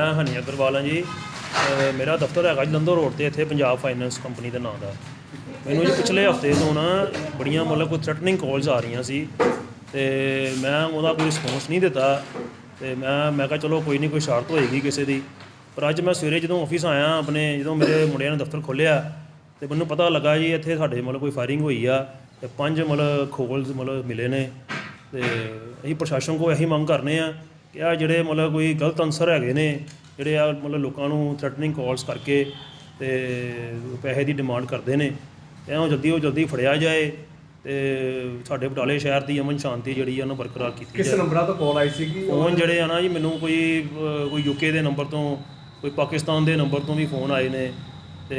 ਮੈਂ ਹਨੀ ਅਗਰਵਾਲ ਹਾਂ ਜੀ। ਅਹ ਮੇਰਾ ਦਫ਼ਤਰ ਹੈਗਾ ਜਲੰਧਰ ਰੋਡ ਤੇ, ਇੱਥੇ ਪੰਜਾਬ ਫਾਈਨੈਂਸ ਕੰਪਨੀ ਦੇ ਨਾਂ ਦਾ। ਮੈਨੂੰ ਜੀ ਪਿਛਲੇ ਹਫ਼ਤੇ ਤੋਂ ਨਾ ਬੜੀਆਂ ਮਤਲਬ ਕੋਈ ਥ੍ਰੈਟਨਿੰਗ ਕਾਲਸ ਆ ਰਹੀਆਂ ਸੀ ਤੇ ਮੈਂ ਉਹਦਾ ਕੋਈ ਰਿਸਪੌਂਸ ਨਹੀਂ ਦਿੱਤਾ ਤੇ ਮੈਂ ਮੈਂ ਕਿਹਾ ਚਲੋ ਕੋਈ ਨਹੀਂ, ਕੋਈ ਸ਼ਰਤ ਹੋਏਗੀ ਕਿਸੇ ਦੀ। ਪਰ ਅੱਜ ਮੈਂ ਸਵੇਰੇ ਜਦੋਂ ਆਫਿਸ ਆਇਆ, ਆਪਣੇ ਜਦੋਂ ਮੇਰੇ ਮੁੰਡਿਆਂ ਨੇ ਦਫ਼ਤਰ ਖੋਲ੍ਹਿਆ ਤੇ ਮੈਨੂੰ ਪਤਾ ਲੱਗਾ ਜੀ ਇੱਥੇ ਸਾਡੇ ਮਤਲਬ ਕੋਈ ਫਾਇਰਿੰਗ ਹੋਈ ਆ ਤੇ ਪੰਜ ਮਤਲਬ ਖੋਲਸ ਮਤਲਬ ਮਿਲੇ ਨੇ ਤੇ ਅਸੀਂ ਪ੍ਰਸ਼ਾਸਨ ਕੋਲ ਇਹੀ ਮੰਗ ਕਰਨੇ ਆ ਕਿ ਆ ਜਿਹੜੇ ਮਤਲਬ ਕੋਈ ਗਲਤ ਅਨਸਰ ਹੈਗੇ ਨੇ ਜਿਹੜੇ ਆ ਮਤਲਬ ਲੋਕਾਂ ਨੂੰ ਥ੍ਰੈਟਨਿੰਗ ਕਾਲਸ ਕਰਕੇ ਤੇ ਪੈਸੇ ਦੀ ਡਿਮਾਂਡ ਕਰਦੇ ਨੇ ਤੇ ਉਹ ਜਲਦੀ ਉਹ ਜਲਦੀ ਫੜਿਆ ਜਾਏ ਤੇ ਸਾਡੇ ਬਟਾਲੇ ਸ਼ਹਿਰ ਦੀ ਅਮਨ ਸ਼ਾਂਤੀ ਜਿਹੜੀ ਆ ਉਹਨੂੰ ਬਰਕਰਾਰ ਕੀਤੀ ਕਿਸ ਜਾਏ। ਨੰਬਰਾਂ ਤੋਂ ਕਾਲ ਆਈ ਸੀਗੀ? ਫੋਨ ਜਿਹੜੇ ਆ ਨਾ ਜੀ ਮੈਨੂੰ ਕੋਈ ਅਹ, ਕੋਈ ਯੂਕੇ ਦੇ ਨੰਬਰ ਤੋਂ ਕੋਈ ਪਾਕਿਸਤਾਨ ਦੇ ਨੰਬਰ ਤੋਂ ਵੀ ਫੋਨ ਆਏ ਨੇ ਤੇ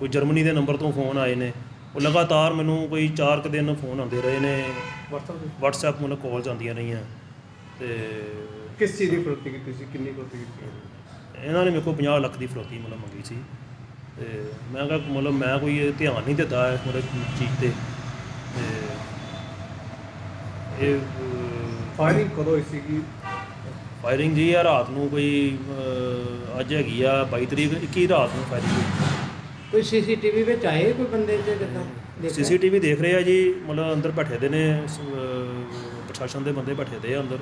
ਕੋਈ ਜਰਮਨੀ ਦੇ ਨੰਬਰ ਤੋਂ ਫੋਨ ਆਏ ਨੇ। ਉਹ ਲਗਾਤਾਰ ਮੈਨੂੰ ਕੋਈ 4 ਕੁ ਦਿਨ ਫੋਨ ਆਉਂਦੇ ਰਹੇ ਨੇ। WhatsApp ਮਤਲਬ ਕਾਲਸ ਆਉਂਦੀਆਂ ਰਹੀਆਂ। ਤੇ ਕਿਸ ਚੀਜ਼ ਦੀ ਫਰੋਤੀ ਕੀਤੀ ਸੀ? ਕਿੰਨੀ ਫਰੋਤੀ ਕੀਤੀ ਇਹਨਾਂ ਨੇ ਮੇਰੇ ਕੋਲ 50 ਲੱਖ ਦੀ ਫਰੋਤੀ ਮਤਲਬ ਮੰਗੀ ਸੀ। ਤੇ ਮੈਂ ਕਿਹਾ ਮਤਲਬ ਮੈਂ ਕੋਈ ਇਹ ਧਿਆਨ ਨਹੀਂ ਦਿੱਤਾ ਇਸ ਮਤਲਬ ਚੀਜ਼ ਤੇ। ਤੇ ਇਹ ਫਾਇਰਿੰਗ ਕਦੋਂ ਹੋਈ ਸੀਗੀ? ਫਾਇਰਿੰਗ ਜੀ ਆ ਰਾਤ ਨੂੰ ਕੋਈ ਅਹ, ਅੱਜ ਹੈਗੀ ਆ 22 ਤਰੀਕ 21 ਰਾਤ ਨੂੰ ਫਾਇਰਿੰਗ ਹੋਈ। ਕੋਈ ਸੀਸੀਟੀਵੀ ਵਿੱਚ ਆਏ ਕੋਈ ਬੰਦੇ ਜੇ ਕਿਦਾਂ ਸੀਸੀਟੀਵੀ ਦੇਖ ਰਹੇ ਆ ਜੀ ਮਤਲਬ ਅੰਦਰ ਬੈਠੇ ਦੇ ਨੇ ਸ- ਅਹ, ਪ੍ਰਸ਼ਾਸਨ ਦੇ ਬੰਦੇ ਬੈਠੇ ਦੇ ਆ ਅੰਦਰ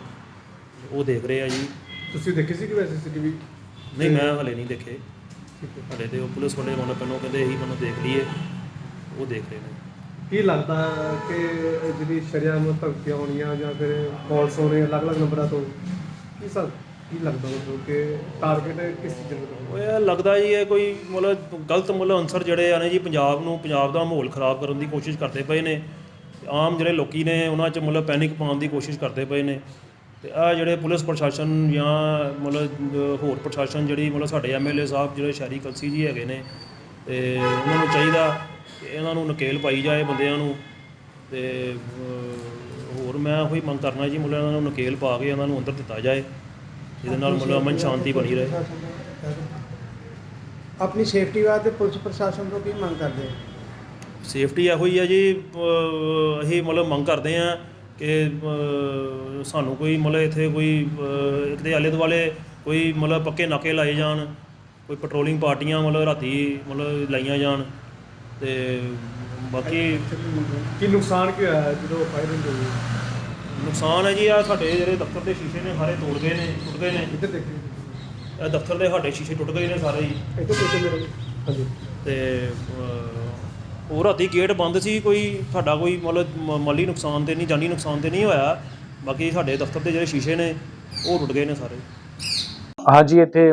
ਉਹ ਦੇਖ ਰਹੇ ਆ ਜੀ। ਤੁਸੀਂ ਦੇਖੀ ਸੀ ਕਿ ਵੈਸੇ ਸੀਸੀਟੀਵੀ ਨਹੀਂ ਮੈਂ ਹਲੇ ਨਹੀਂ ਦੇਖੇ। ਹਲੇ ਤੇ ਉਹ ਪੁਲਿਸ ਵਾਲੇ ਮਤਲਬ ਪਹਿਲਾਂ ਕਹਿੰਦੇ ਇਹੀ ਮੈਨੂੰ ਦੇਖ ਲਈਏ। ਉਹ ਦੇਖ ਰਹੇ ਨੇ। ਕੀ ਲੱਗਦਾ ਕਿ ਜਿਹੜੀ ਸ਼ਰਿਆਮ ਭਗਤੀਆਂ ਹੋਣੀਆਂ ਜਾਂ ਫਿਰ ਕਾਲਸ ਹੋਣੇ ਅਲੱਗ-ਅਲੱਗ ਨੰਬਰਾਂ ਤੋਂ ਕੀ ਸਭ ਕੀ ਲੱਗਦਾ ਮਤਲਬ ਕਿ ਟਾਰਗੇਟ ਕਿਸ ਚੀਜ਼ ਨੂੰ ਉਹ ਇਹ ਲੱਗਦਾ ਜੀ ਇਹ ਕੋਈ ਮਤਲਬ ਗਲਤ ਮਤਲਬ ਅਨਸਰ ਜਿਹੜੇ ਆ ਨੇ ਜੀ ਪੰਜਾਬ ਨੂੰ ਪੰਜਾਬ ਦਾ ਮਾਹੌਲ ਖਰਾਬ ਕਰਨ ਦੀ ਕੋਸ਼ਿਸ਼ ਕਰਦੇ ਪਏ ਨੇ। ਆਮ ਜਿਹੜੇ ਲੋਕੀ ਨੇ, ਉਹਨਾਂ 'ਚ ਮਤਲਬ ਪੈਨਿਕ ਪਾਉਣ ਦੀ ਕੋਸ਼ਿਸ਼ ਕਰਦੇ ਪਏ ਨੇ। ਤੇ ਆ ਜਿਹੜੇ ਪੁਲਿਸ ਪ੍ਰਸ਼ਾਸਨ ਜਾਂ ਮਤਲਬ ਹੋਰ ਪ੍ਰਸ਼ਾਸਨ ਜਿਹੜੀ ਮਤਲਬ ਸਾਡੇ ਐਮਐਲਏ ਸਾਹਿਬ, ਜਿਹੜੇ ਸ਼ਹਿਰੀ ਕਲਸੀ ਜੀ ਹੈਗੇ ਨੇ, ਤੇ ਉਹਨਾਂ ਨੂੰ ਚਾਹੀਦਾ ਇਹਨਾਂ ਨੂੰ ਨਕੇਲ ਪਾਈ ਜਾਏ ਬੰਦਿਆਂ ਨੂੰ। ਤੇ ਹੋਰ ਮੈਂ ਉਹੀ ਮੰਗ ਕਰਨਾ ਜੀ, ਮਤਲਬ ਇਹਨਾਂ ਨੂੰ ਨਕੇਲ ਪਾ ਕੇ ਇਹਨਾਂ ਨੂੰ ਅੰਦਰ ਦਿੱਤਾ ਜਾਏ, ਜਿਹਦੇ ਨਾਲ ਮਤਲਬ ਅਮਨ ਸ਼ਾਂਤੀ ਬਣੀ ਰਹੇ। ਆਪਣੀ ਸੇਫਟੀ ਵਾਸਤੇ ਪੁਲਿਸ ਪ੍ਰਸ਼ਾਸਨ ਤੋਂ ਕੀ ਮੰਗ ਕਰਦੇ ਹੋ? ਸੇਫਟੀ ਇਹੋ ਹੀ ਆ ਜੀ ਅਸੀਂ ਮਤਲਬ ਮੰਗ ਕਰਦੇ ਆ ਕਿ ਸਾਨੂੰ ਕੋਈ ਮਤਲਬ ਇੱਥੇ ਕੋਈ ਇੱਕ ਦੇ ਆਲੇ ਦੁਆਲੇ ਕੋਈ ਮਤਲਬ ਪੱਕੇ ਨਾਕੇ ਲਾਏ ਜਾਣ ਕੋਈ ਪੈਟਰੋਲਿੰਗ ਪਾਰਟੀਆਂ ਮਤਲਬ ਰਾਤੀ ਮਤਲਬ ਲਾਈਆਂ ਜਾਣ ਤੇ ਬਾਕੀ ਕੀ ਨੁਕਸਾਨ ਕੀ ਹੋਇਆ ਜਦੋਂ ਫਾਇਰਿੰਗ ਹੋਈ ਨੁਕਸਾਨ ਹੈ ਜੀ ਆ ਸਾਡੇ ਜਿਹੜੇ ਦਫ਼ਤਰ ਦੇ ਸ਼ੀਸ਼ੇ ਨੇ ਸਾਰੇ ਤੋੜ ਗਏ ਨੇ ਟੁੱਟ ਗਏ ਨੇ। ਇੱਧਰ ਦੇਖੀ? ਇਹ ਦਫ਼ਤਰ ਦੇ ਸਾਡੇ ਸ਼ੀਸ਼ੇ ਟੁੱਟ ਗਏ ਨੇ ਸਾਰੇ ਹੀ। ਇੱਧਰ ਦੇਖੋ ਮੇਰੇ ਹਾਂਜੀ ਤੇ ਉਹ ਰਾਤੀ ਗੇਟ ਬੰਦ ਸੀ, ਕੋਈ ਸਾਡਾ ਕੋਈ ਮਤਲਬ ਮਾਲੀ ਨੁਕਸਾਨ ਤੇ ਨਹੀਂ, ਜਾਨੀ ਨੁਕਸਾਨ ਤੇ ਨਹੀਂ ਹੋਇਆ। ਬਾਕੀ ਸਾਡੇ ਦਫ਼ਤਰ ਦੇ ਜਿਹੜੇ ਸ਼ੀਸ਼ੇ ਨੇ, ਉਹ ਟੁੱਟ ਗਏ ਨੇ ਸਾਰੇ। ਹਾਂਜੀ, ਇੱਥੇ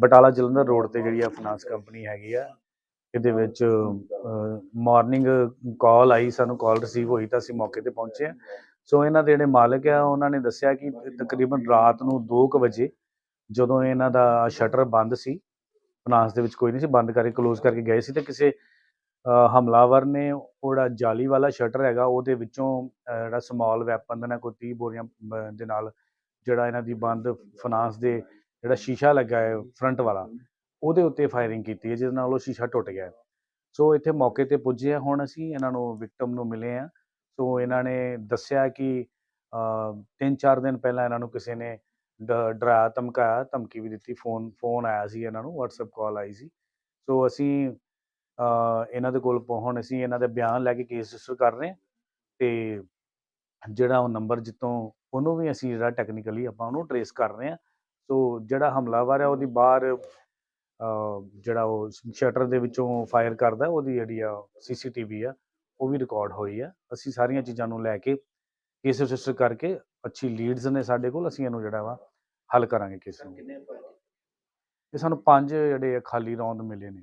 ਬਟਾਲਾ ਜਲੰਧਰ ਰੋਡ ਤੇ ਜਿਹੜੀ ਆ ਫਾਈਨਾਂਸ ਕੰਪਨੀ ਹੈਗੀ ਆ, ਇਹਦੇ ਵਿੱਚ ਮਾਰਨਿੰਗ ਕਾਲ ਆਈ, ਸਾਨੂੰ ਕਾਲ ਰਿਸੀਵ ਹੋਈ ਤਾਂ ਅਸੀਂ ਮੌਕੇ ਤੇ ਪਹੁੰਚੇ ਆ ਸੋ ਇਹਨਾਂ ਦੇ ਜਿਹੜੇ ਮਾਲਕ ਆ, ਉਹਨਾਂ ਨੇ ਦੱਸਿਆ ਕਿ ਤਕਰੀਬਨ ਰਾਤ ਨੂੰ 2:00 ਵਜੇ ਜਦੋਂ ਇਹਨਾਂ ਦਾ ਸ਼ਟਰ ਬੰਦ ਸੀ ਫਾਈਨਾਂਸ ਦੇ ਵਿੱਚ ਕੋਈ ਨਹੀਂ ਸੀ, ਬੰਦ ਕਰਕੇ ਕਲੋਜ਼ ਕਰਕੇ ਗਏ ਸੀ ਤੇ ਕਿਸੇ ਹਮਲਾਵਰ ਨੇ ਉਹ ਜਿਹੜਾ ਜਾਲੀ ਵਾਲਾ ਸ਼ਟਰ ਹੈਗਾ, ਉਹਦੇ ਵਿੱਚੋਂ ਜਿਹੜਾ ਸਮਾਲ ਵੈਪਨ ਦਾ ਨਾ ਕੋਈ 30 ਬੋਰੀਆਂ ਦੇ ਨਾਲ ਜਿਹੜਾ ਇਹਨਾਂ ਦੀ ਬੰਦ ਫਾਈਨਾਂਸ ਦੇ ਜਿਹੜਾ ਸ਼ੀਸ਼ਾ ਲੱਗਾ ਹੈ ਫਰੰਟ ਵਾਲਾ, ਉਹਦੇ ਉੱਤੇ ਫਾਇਰਿੰਗ ਕੀਤੀ ਹੈ ਜਿਸ ਨਾਲ ਉਹ ਸ਼ੀਸ਼ਾ ਟੁੱਟ ਗਿਆ ਸੋ ਇੱਥੇ ਮੌਕੇ ਤੇ ਪੁੱਜੇ ਆ ਹੁਣ ਅਸੀਂ ਇਹਨਾਂ ਨੂੰ ਵਿਕਟਮ ਨੂੰ ਮਿਲੇ ਆ ਸੋ ਇਹਨਾਂ ਨੇ ਦੱਸਿਆ ਕਿ ਤਿੰਨ ਚਾਰ ਦਿਨ ਪਹਿਲਾਂ ਇਹਨਾਂ ਨੂੰ ਕਿਸੇ ਨੇ ਡ- ਡਰਾਇਆ, ਧਮਕਾਇਆ, ਧਮਕੀ ਵੀ ਦਿੱਤੀ, ਫੋਨ ਫੋਨ ਆਇਆ ਸੀ ਇਹਨਾਂ ਨੂੰ, WhatsApp ਕਾਲ ਆਈ ਸੀ। ਸੋ ਅਸੀਂ ਇਹਨਾਂ ਦੇ ਕੋਲ ਪਹੁੰ- ਹੁਣ ਅਸੀਂ ਇਹਨਾਂ ਦੇ ਬਿਆਨ ਲੈ ਕੇ ਕੇਸ ਰਜਿਸਟਰ ਕਰ ਰਹੇ ਹਾਂ ਤੇ ਜਿਹੜਾ ਉਹ ਨੰਬਰ ਜਿੱਤੋਂ ਉਹਨੂੰ ਵੀ ਅਸੀਂ ਜਿਹੜਾ ਟੈਕਨੀਕਲੀ ਆਪਾਂ ਉਹਨੂੰ ਟਰੇਸ ਕਰ ਰਹੇ ਹਾਂ। ਸੋ ਜਿਹੜਾ ਹਮਲਾਵਰ ਹੈ ਉਹਦੀ ਬਾਹਰ ਜਿਹੜਾ ਉਹ ਸ਼ਟਰ ਦੇ ਵਿੱਚੋਂ ਫਾਇਰ ਕਰਦਾ ਉਹਦੀ ਜਿਹੜੀ ਆ ਸੀਸੀਟੀਵੀ ਆ ਉਹ ਵੀ ਰਿਕਾਰਡ ਹੋਈ ਆ। ਅਸੀਂ ਸਾਰੀਆਂ ਚੀਜ਼ਾਂ ਨੂੰ ਲੈ ਕੇ ਕੇਸ ਰਜਿਸਟਰ ਕਰਕੇ ਅੱਛੀ ਲੀਡਸ ਨੇ ਸਾਡੇ ਕੋਲ ਅਸੀਂ ਇਹਨੂੰ ਜਿਹੜਾ ਵਾ ਹੱਲ ਕਰਾਂਗੇ ਕੇਸ ਨੂੰ। ਇਹ ਸਾਨੂੰ ਪੰਜ ਜਿਹੜੇ ਖਾਲੀ ਰੌਂਦ ਮਿਲੇ ਨੇ।